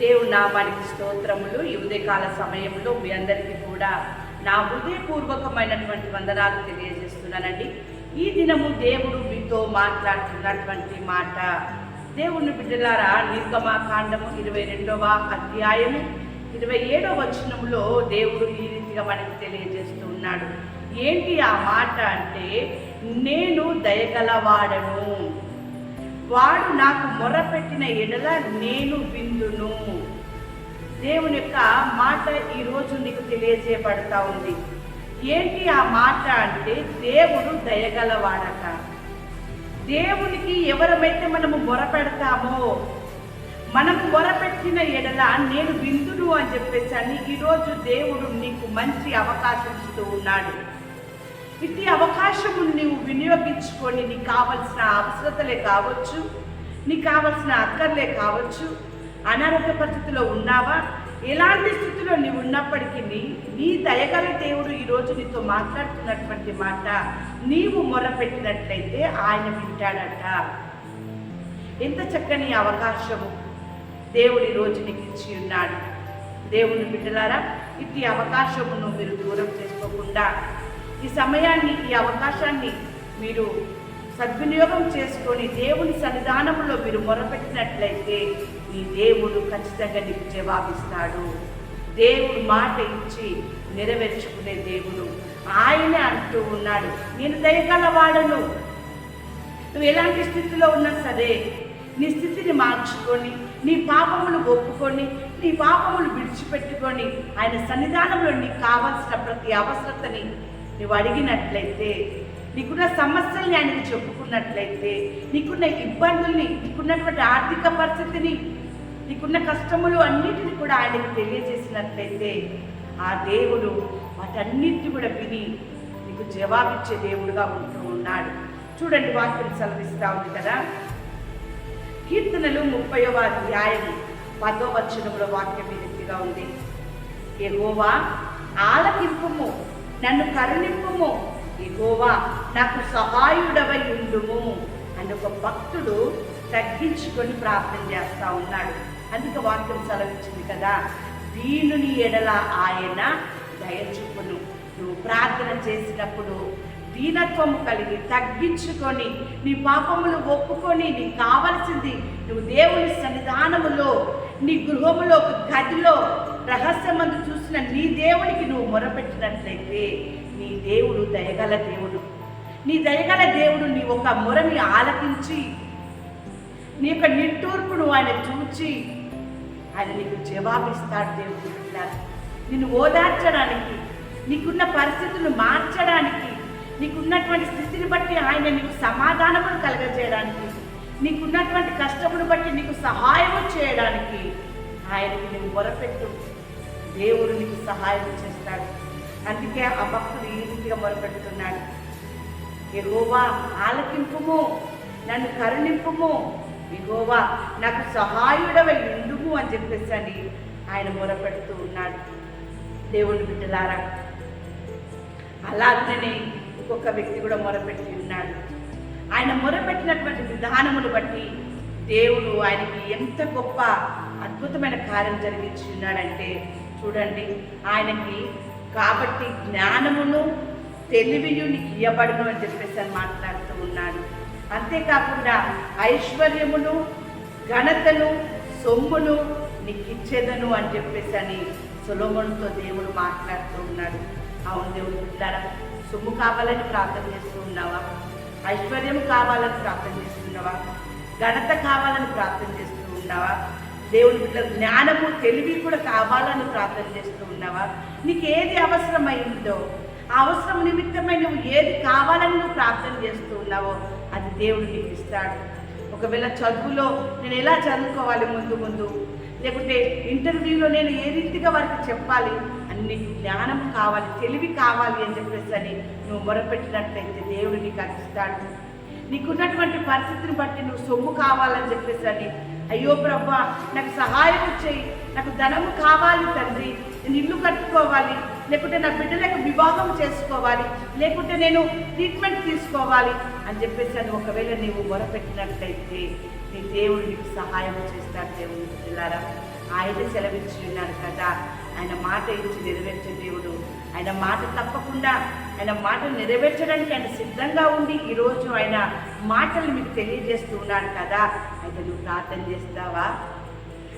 దేవుని నామానికి స్తోత్రములు ఈ ఉదయకాల సమయంలో మీ అందరికీ కూడా నా హృదయపూర్వకమైనటువంటి వందనాలు తెలియజేస్తున్నానండి. ఈ దినము దేవుడు మీతో మాట్లాడుతున్నటువంటి మాట. దేవుని బిడ్డలారా నిర్గమాకాండము ఇరవై రెండవ అధ్యాయము ఇరవై ఏడవ వచనంలో దేవుడు ఈ రీతిగా మనకి తెలియజేస్తూ ఉన్నాడు. ఏంటి ఆ మాట అంటే నేను దయగలవాడను. వాడు నాకు మొరపెట్టిన ఎడల నేను విందును. దేవుని యొక్క మాట ఈరోజు నీకు తెలియజేయబడతా ఉంది. ఏంటి ఆ మాట అంటే దేవుడు దయగలవాడట. దేవునికి ఎవరమైతే మనము మొరపెడతామో మనము మొరపెట్టిన ఎడల నేను విందును అని చెప్పేసి అని ఈరోజు దేవుడు నీకు మంచి అవకాశం ఇస్తూ ఉన్నాడు. ప్రతి అవకాశమును నీవు వినియోగించుకొని నీకు కావలసిన అవసరతలే కావచ్చు నీకు కావలసిన అక్కర్లే కావచ్చు అనారోగ్య పరిస్థితిలో ఉన్నావా? ఎలాంటి స్థితిలో నీవు ఉన్నప్పటికీ నీ దయగల దేవుడు ఈరోజు నీతో మాట్లాడుతున్నటువంటి మాట నీవు మొరపెట్టినట్లయితే ఆయన వింటాడట. ఎంత చక్కని అవకాశము దేవుడు ఈరోజు నీకు ఇచ్చి ఉన్నాడు. దేవుని బిడ్డలారా ఇట్టి అవకాశమును మీరు దూరం చేసుకోకుండా ఈ సమయాన్ని ఈ అవకాశాన్ని మీరు సద్వినియోగం చేసుకొని దేవుని సన్నిధానంలో మీరు మొరపెట్టినట్లయితే ఈ దేవుడు ఖచ్చితంగా నీకు జవాబిస్తాడు. దేవుడు మాట ఇచ్చి నెరవేర్చుకునే దేవుడు ఆయనే అంటూ ఉన్నాడు. నేను దయగలవాడను. నువ్వు ఎలాంటి స్థితిలో ఉన్నా సరే నీ స్థితిని మార్చుకొని నీ పాపములు ఒప్పుకొని నీ పాపములు విడిచిపెట్టుకొని ఆయన సన్నిధానంలో నీకు కావాల్సిన ప్రతి అవసరతని నువ్వు అడిగినట్లయితే నీకున్న సమస్యల్ని ఆయనకి చెప్పుకున్నట్లయితే నీకున్న ఇబ్బందుల్ని నీకున్నటువంటి ఆర్థిక పరిస్థితిని నీకున్న కష్టములు అన్నిటిని కూడా ఆయనకి తెలియజేసినట్లయితే ఆ దేవుడు వాటన్నిటిని కూడా విని నీకు జవాబిచ్చే దేవుడుగా ఉంటూ ఉన్నాడు. చూడండి వాక్యం సెలవిస్తా ఉంది కదా. కీర్తనలు ముప్పైవ అధ్యాయము పదో వచనంలో వాక్యం ఈ రీతిగా ఉంది. ఎగోవా ఆలకింపుము నన్ను కరుణింపుము. ఎగోవా నాకు సహాయుడవై ఉండుము అని ఒక భక్తుడు తగ్గించుకొని ప్రార్థన చేస్తా ఉన్నాడు. అందుకే వాక్యం సెలవిచ్చింది కదా దీనుని ఎడల ఆయన దయచూపును. నువ్వు ప్రార్థన చేసినప్పుడు దీనత్వము కలిగి తగ్గించుకొని నీ పాపములు ఒప్పుకొని నీకు కావలసింది నువ్వు దేవుని సన్నిధానములో నీ గృహములో ఒక గదిలో రహస్యమందు చూసిన నీ దేవునికి నువ్వు మొరపెట్టినట్లయితే నీ దేవుడు దయగల దేవుడు. నీ దయగల దేవుడు నీ ఒక మొరని ఆలకించి నీ యొక్క నిట్టూర్పును ఆయన చూచి ఆయన నీకు జవాబిస్తాడు దేవుడు నిన్ను ఓదార్చడానికి నీకున్న పరిస్థితులను మార్చడానికి నీకున్నటువంటి స్థితిని బట్టి ఆయన నీకు సమాధానమును కలగజేయడానికి నీకున్నటువంటి కష్టమును బట్టి నీకు సహాయం చేయడానికి ఆయనకి నువ్వు మొరపెట్టు. దేవుడు నీకు సహాయం చేస్తాడు. అందుకే ఆ భక్తుడు ఈ రీతిగా మొరపెడుతున్నాడు. ఎగోవా ఆలకింపుము నన్ను కరుణింపుము. ఎగోవా నాకు సహాయుడవై ఎందుకు అని చెప్పేసి అని ఆయన మొరపెడుతూ ఉన్నాడు. దేవుని బిడ్డలారా అలాగనే ఒక్కొక్క వ్యక్తి కూడా మొరపెట్టి ఉన్నాడు. ఆయన మొరపెట్టినటువంటి విధానమును బట్టి దేవుడు ఆయనకి ఎంత గొప్ప అద్భుతమైన కార్యం జరిగించి ఉన్నాడంటే చూడండి ఆయనకి కాబట్టి జ్ఞానమును తెలివియు నీకు ఇయ్యబడును అని చెప్పేసి అని మాట్లాడుతూ ఉన్నాడు. అంతేకాకుండా ఐశ్వర్యమును ఘనతను సొమ్మును నీకు ఇచ్చేదను అని చెప్పేసి అని సులోమునితో దేవుడు మాట్లాడుతూ ఉన్నాడు. అవును దేవుడు సొమ్ము కావాలని ప్రార్థన చేస్తూ ఉన్నావా? ఐశ్వర్యం కావాలని ప్రార్థన చేస్తున్నావా ఘనత కావాలని ప్రార్థన చేస్తూ ఉన్నావా దేవుని బిడ్డ జ్ఞానము తెలివి కూడా కావాలని ప్రార్థన చేస్తూ ఉన్నావా నీకు ఏది అవసరమైందో ఆ అవసరం నిమిత్తమై నువ్వు ఏది కావాలని నువ్వు ప్రార్థన చేస్తూ ఉన్నావో అది దేవుడు నీకు ఇస్తాడు. ఒకవేళ చదువులో నేను ఎలా చదువుకోవాలి ముందు ముందు? లేకుంటే ఇంటర్వ్యూలో నేను ఏ రీతిగా వారికి చెప్పాలి? నీకు జ్ఞానం కావాలి తెలివి కావాలి అని చెప్పేసి అని నువ్వు మొరపెట్టినట్లయితే దేవుడు నీకు అందిస్తాడు. నీకున్నటువంటి పరిస్థితిని బట్టి నువ్వు సొమ్ము కావాలని చెప్పేసి అని అయ్యో ప్రభా నాకు సహాయం చేయి నాకు ధనము కావాలి తండ్రి నేను ఇల్లు కట్టుకోవాలి లేకుంటే నా బిడ్డలకు వివాహం చేసుకోవాలి లేకుంటే నేను ట్రీట్మెంట్ తీసుకోవాలి అని చెప్పేసి అని ఒకవేళ నీవు మొరపెట్టినట్లయితే నీ దేవుడు నీకు సహాయం చేస్తాడు దేవుడు పిల్లారా ఆయన సెలవిచ్చి ఉన్నాడు కదా. ఆయన మాట ఇచ్చి నెరవేర్చే దేవుడు. ఆయన మాట తప్పకుండా ఆయన మాట నెరవేర్చడానికి ఆయన సిద్ధంగా ఉండి ఈరోజు ఆయన మాటలు మీకు తెలియజేస్తూ ఉన్నాను కదా. అయితే నువ్వు ప్రార్థన చేస్తావా?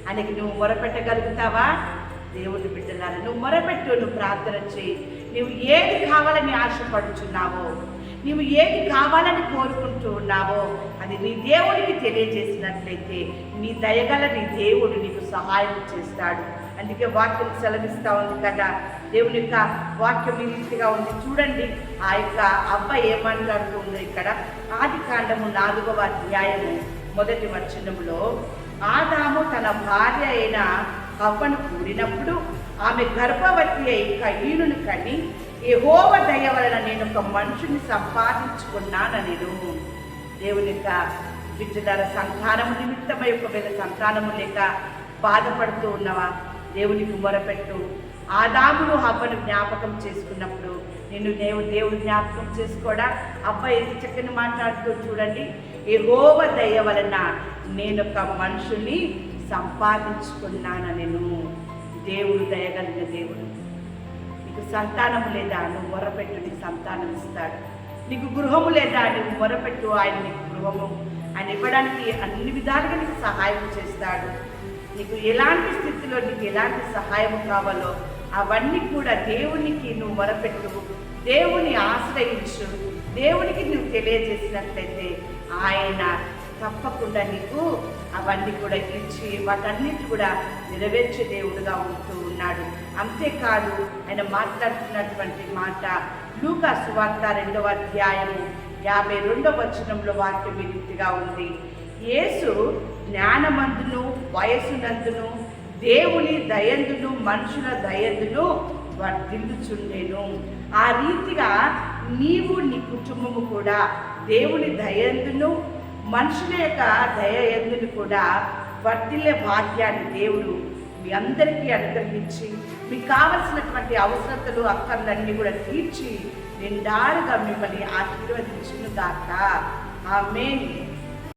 ఆయనకి నువ్వు మొరపెట్టగలుగుతావా? దేవుని బిడ్డలారా నువ్వు మొరపెట్టు నువ్వు ప్రార్థన చేయి నువ్వు ఏది కావాలని ఆశపడుచున్నావో నువ్వు ఏది కావాలని కోరుకుంటూ ఉన్నావో అది నీ దేవుడికి తెలియజేసినట్లయితే నీ దయగల నీ దేవుడు నీకు సహాయం చేస్తాడు. అందుకే వాక్యం సెలవిస్తూ ఉంది కదా. దేవుని యొక్క వాక్యం ఈ రీతిగా ఉంది. చూడండి ఆ యొక్క అబ్బాయి ఏమంటాడు ఇక్కడ. ఆది కాండము నాలుగవ అధ్యాయము మొదటి వచనంలో ఆదాము తన భార్య అయిన అవ్వను కూడినప్పుడు ఆమె గర్భవతి అయి కయ్యూను కని యెహోవ దయ వలన నేను ఒక మనుషుని సంపాదించుకున్నానను దేవుని యొక్క బిడ్డల సంతానము నిమిత్తమై ఒకవేళ సంతానము లేక బాధపడుతూ ఉన్నవా? దేవునికి మొరపెట్టు. ఆదామును హవ్వను జ్ఞాపకం చేసుకున్నప్పుడు నిన్ను దేవుడు దేవుడు జ్ఞాపకం చేసుకోడా? అబ్బాయి ఎంత చక్కని మాట్లాడుతూ చూడండి. యెహోవ దయ వలన నేను ఒక మనుషుని సంపాదించుకున్నాను నేను దేవుడు దయగలిగిన దేవుడు. నీకు సంతానం లేదా నువ్వు మొరపెట్టు నీకు సంతానం ఇస్తాడు. నీకు గృహము లేదా నువ్వు మొరపెట్టు ఆయన నీకు గృహము. ఆయన ఇవ్వడానికి అన్ని విధాలుగా నీకు సహాయం చేస్తాడు. నీకు ఎలాంటి స్థితిలో నీకు ఎలాంటి సహాయం కావాలో అవన్నీ కూడా దేవునికి నువ్వు మొరపెట్టు. దేవుని ఆశ్రయించు. దేవునికి నువ్వు తెలియజేసినట్లయితే ఆయన తప్పకుండా నీకు అవన్నీ కూడా ఇచ్చి వాటన్నిటి కూడా నెరవేర్చే దేవుడుగా ఉంటూ ఉన్నాడు. అంతేకాదు ఆయన మాట్లాడుతున్నటువంటి మాట లూకా సువార్త రెండవ అధ్యాయము యాభై రెండవ వచనంలో వాక్యం ఈ రీతిగా ఉంది. యేసు జ్ఞానమందును వయసునందును దేవుని దయందును మనుషుల దయందును వర్ధిల్లుచుండెను. ఆ రీతిగా నీవు నీ కుటుంబము కూడా దేవుని దయందును మనుషుల యొక్క దయ ఎందును కూడా వర్తిల్లే భాగ్యాన్ని దేవుడు మీ అందరికీ అనుగ్రహించి మీకు కావలసినటువంటి అవసరతలు అక్కర్లన్నీ కూడా తీర్చి నిండారుగా మిమ్మల్ని ఆశీర్వదించును గాక. ఆమె